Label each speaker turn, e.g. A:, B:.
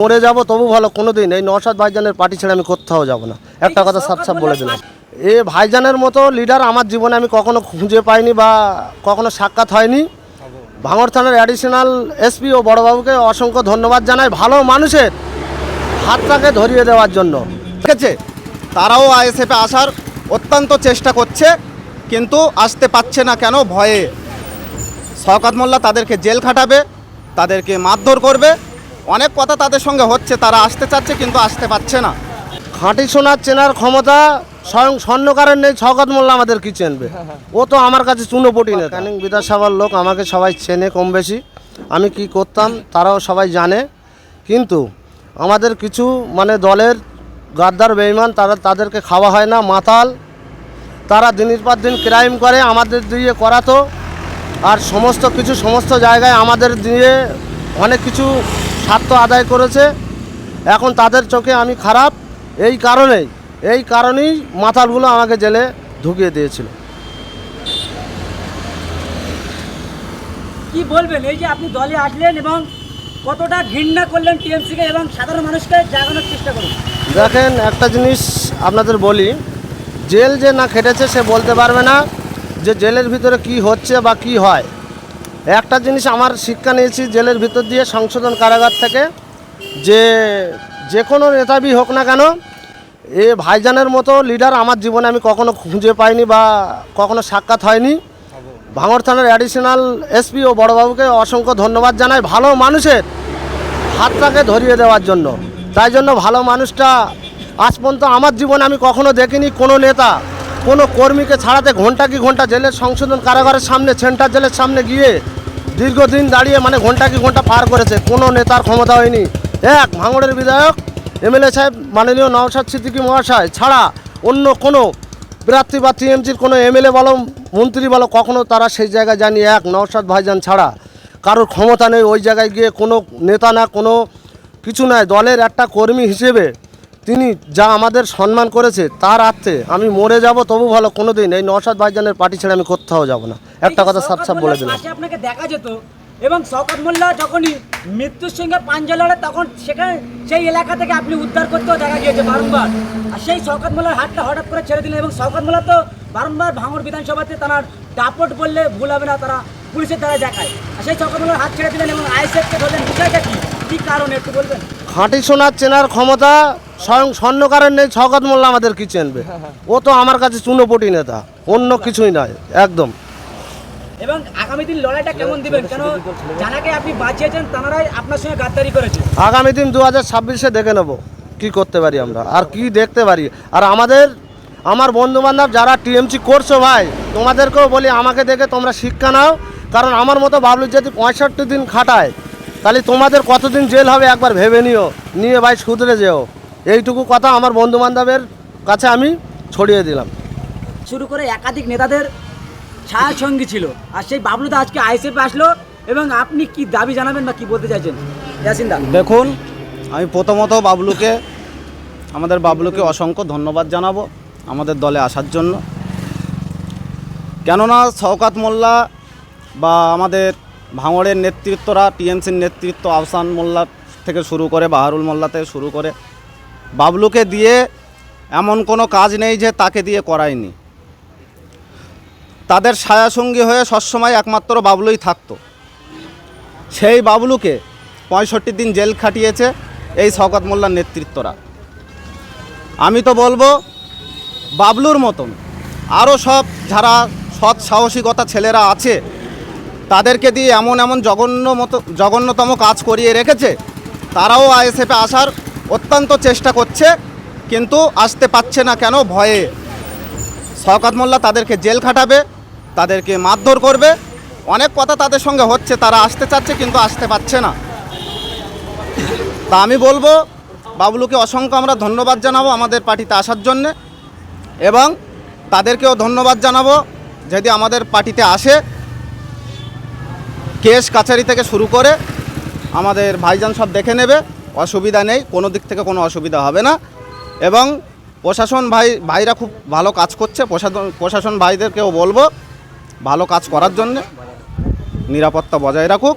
A: মরে যাব, তবু ভালো কোনো দিন এই নওশাদ ভাইজানের পার্টি ছেড়ে আমি কোথাও যাব না। একটা কথা সাপ সাপ বলে দিলাম। এ ভাইজানের মতো লিডার আমার জীবনে আমি কখনো খুঁজে পাইনি বা কখনো সাক্ষাৎ হয়নি। ভাঙর থানার অ্যাডিশনাল এসপি ও বড়বাবুকে অসংখ্য ধন্যবাদ জানাই ভালো মানুষের হাতটাকে ধরিয়ে দেওয়ার জন্য।
B: ঠিক আছে তারাও আইএসএফে আসার অত্যন্ত চেষ্টা করছে, কিন্তু আসতে পারছে না কেন ভয়ে। শওকত মোল্লা তাদেরকে জেল খাটাবে, তাদেরকে মারধর করবে অনেক কথা তাদের সঙ্গে হচ্ছে তারা আসতে চাচ্ছে কিন্তু আসতে পারছে না।
A: খাঁটি সোনার চেনার ক্ষমতা স্বয়ং স্বর্ণকারের নেই ছগত মোল্লা আমাদের কি চেনবে? ও তো আমার কাছে চুনোপটি নেই ক্যানিং বিধানসভার লোক আমাকে সবাই চেনে কম বেশি। আমি কি করতাম তারাও সবাই জানে। কিন্তু আমাদের কিছু মানে দলের গাদ্দার বেইমান তারা তাদেরকে খাওয়া হয় না মাতাল। তারা দিনের পর দিন ক্রাইম করে আমাদের দিয়ে করাতো। আর সমস্ত কিছু সমস্ত জায়গায় আমাদের দিয়ে অনেক কিছু স্বার্থ আদায় করেছে। এখন তাদের চোখে আমি খারাপ। এই কারণেই এই কারণেই মাথালগুলো আমাকে জেলে ঢুকিয়ে দিয়েছিল।
C: কি বলবেন? এই যে আপনি দলে আসলেন এবং কতটা ঘৃণা করলেন টিএমসিকে এবং সাধারণ মানুষকে জাগানোর চেষ্টা করুন।
A: দেখেন একটা জিনিস আপনাদের বলি। জেল যে না খেটেছে সে বলতে পারবে না যে জেলের ভিতরে কি হচ্ছে বা কি হয়। একটা জিনিস আমার শিক্ষা নিয়েছি, জেলের ভিতর দিয়ে সংশোধন কারাগার থেকে, যে যে কোনো নেতাবি হোক না কেন, এ ভাইজানের মতো লিডার আমার জীবনে আমি কখনো খুঁজে পাইনি বা কখনো সাক্ষাৎ হয়নি। ভাঙর থানার অ্যাডিশনাল এসপি ও বড়বাবুকে অসংখ্য ধন্যবাদ জানাই ভালো মানুষের হাতটাকে ধরিয়ে দেওয়ার জন্য। তাই জন্য ভালো মানুষটা আজ পর্যন্ত আমার জীবনে আমি কখনো দেখিনি, কোনো নেতা কোনো কর্মীকে ছাড়াতে ঘণ্টা কি ঘণ্টা জেলের সংশোধন কারাগারের সামনে সেন্টার জেলের সামনে গিয়ে দীর্ঘদিন দাঁড়িয়ে মানে ঘণ্টা কি ঘণ্টা পার করেছে, কোনো নেতার ক্ষমতা হয়নি। এক, ভাঙড়ের বিধায়ক, এমএলএ সাহেব, মাননীয় নওশাদ সিদ্দিকী মহাশয় ছাড়া অন্য কোনো প্রার্থী বা টিএমসির কোনো এমএলএ বলো মন্ত্রী বলো কখনো তারা সেই জায়গায় জানি এক, নওশাদ ভাইজান ছাড়া কারোর ক্ষমতা নেই। ওই জায়গায় গিয়ে কোনো নেতা না, কোনো কিছু নাই। দলের একটা কর্মী হিসেবে তিনি যা আমাদের সম্মান করেছে তার আর্থে আমি মরে যাব তবু ভালো। কোনো দিন এই নওশাদ ভাইজানের পার্টি ছেড়ে আমি কোথাও যাব না। একটা কথা সাপ সাপ বলে দিলাম।
C: আপনাকে দেখা যেত এবং শওকত মোল্লা যখনই মৃত্যুর সঙ্গে পাঞ্জা লড়ে তখন সেখানে সেই এলাকা থেকে আপনি উদ্ধার করতেও দেখা গিয়েছে বারংবার। আর সেই শওকত মোল্লার হাতটা হঠাৎ করে ছেড়ে দিলেন এবং শওকত মোল্লা তো বারংবার ভাঙড় বিধানসভাতে তার দাপট বললে ভুল হবে না তারা পুলিশের দ্বারা দেখায়। আর সেই শওকত মোল্লার হাত ছেড়ে দিলেন এবং আইএসএফকে ধরলেন বিষয়টা কি? কী কারণে একটু বলবেন?
A: খাঁটি সোনার চেনার ক্ষমতা স্বয়ং স্বর্ণকারের নেই ছগত মোল্লা আমাদের কি চেনবে? ও তো আমার কাছে চুনোপটি নেতা অন্য কিছুই নয় একদম।
C: এবং আগামী দিন লড়াইটা কেমন দিবেন? কেন জানাকে আপনি বাঁচিয়েছেন তারাই আপনার সঙ্গে গাদ্দারি করেছে।
A: আগামী দিন দু হাজার ছাব্বিশে দেখে নেব কি করতে পারি আমরা আর কি দেখতে পারি। আর আমাদের আমার বন্ধু বান্ধব যারা টিএমসি করছ ভাই তোমাদেরকেও বলি আমাকে দেখে তোমরা শিক্ষা নাও কারণ আমার মতো বাবলু যদি পঁয়ষট্টি দিন খাটায় তাহলে তোমাদের কতদিন জেল হবে একবার ভেবে নিও নিয়ে ভাই শুধরে যেও। এইটুকু কথা আমার বন্ধু বান্ধবের কাছে আমি ছড়িয়ে দিলাম।
C: শুরু করে একাধিক নেতাদের ছায়া সঙ্গী ছিল। আর সেই বাবলুদা আজকে আইসিএফে আসলো এবং আপনি কি দাবি জানাবেন বা কি বলতে চাইছেন? ইয়াসিন দা।
B: দেখুন আমি প্রথমত বাবলুকে আমাদের বাবলুকে অসংখ্য ধন্যবাদ জানাব আমাদের দলে আসার জন্য। কেননা শওকাত মোল্লা বা আমাদের ভাঙড়ের নেতৃত্বরা টিএমসির নেতৃত্ব আহসান মোল্লা থেকে শুরু করে বাহারুল মোল্লা থেকে শুরু করে বাবলুকে দিয়ে এমন কোনো কাজ নেই যে তাকে দিয়ে করায়নি। তাদের ছায়াসঙ্গী হয়ে সবসময় একমাত্র বাবলুই থাকতো। সেই বাবলুকে পঁয়ষট্টি দিন জেল খাটিয়েছে এই শওকত মোল্লার নেতৃত্বরা। আমি তো বলব, বাবলুর মতন আরও সব যারা সৎ সাহসিকতা ছেলেরা আছে, তাদেরকে দিয়ে এমন এমন জঘন্য মতো, জঘন্যতম কাজ করিয়ে রেখেছে, তারাও আইএসএফে আসার অত্যন্ত চেষ্টা করছে, কিন্তু আসতে পারছে না কেন? ভয়ে। শওকত মোল্লা তাদেরকে জেল খাটাবে, তাদেরকে মারধর করবে। অনেক কথা তাদের সঙ্গে হচ্ছে, তারা আসতে চাচ্ছে কিন্তু আসতে পারছে না। তা আমি বলব, বাবলুকে অসংখ্য আমরা ধন্যবাদ জানাব আমাদের পার্টিতে আসার জন্যে, এবং তাদেরকেও ধন্যবাদ জানাব যদি আমাদের পার্টিতে আসে। কেস কাছারি থেকে শুরু করে আমাদের ভাইজান সব দেখে নেবে। অসুবিধা নেই, কোনো দিক থেকে কোনো অসুবিধা হবে না। এবং প্রশাসন ভাই, ভাইরা খুব ভালো কাজ করছে, প্রশাসন প্রশাসন ভাইদেরকেও বলব, ভালো কাজ করার জন্য নিরাপত্তা বজায় রাখুক।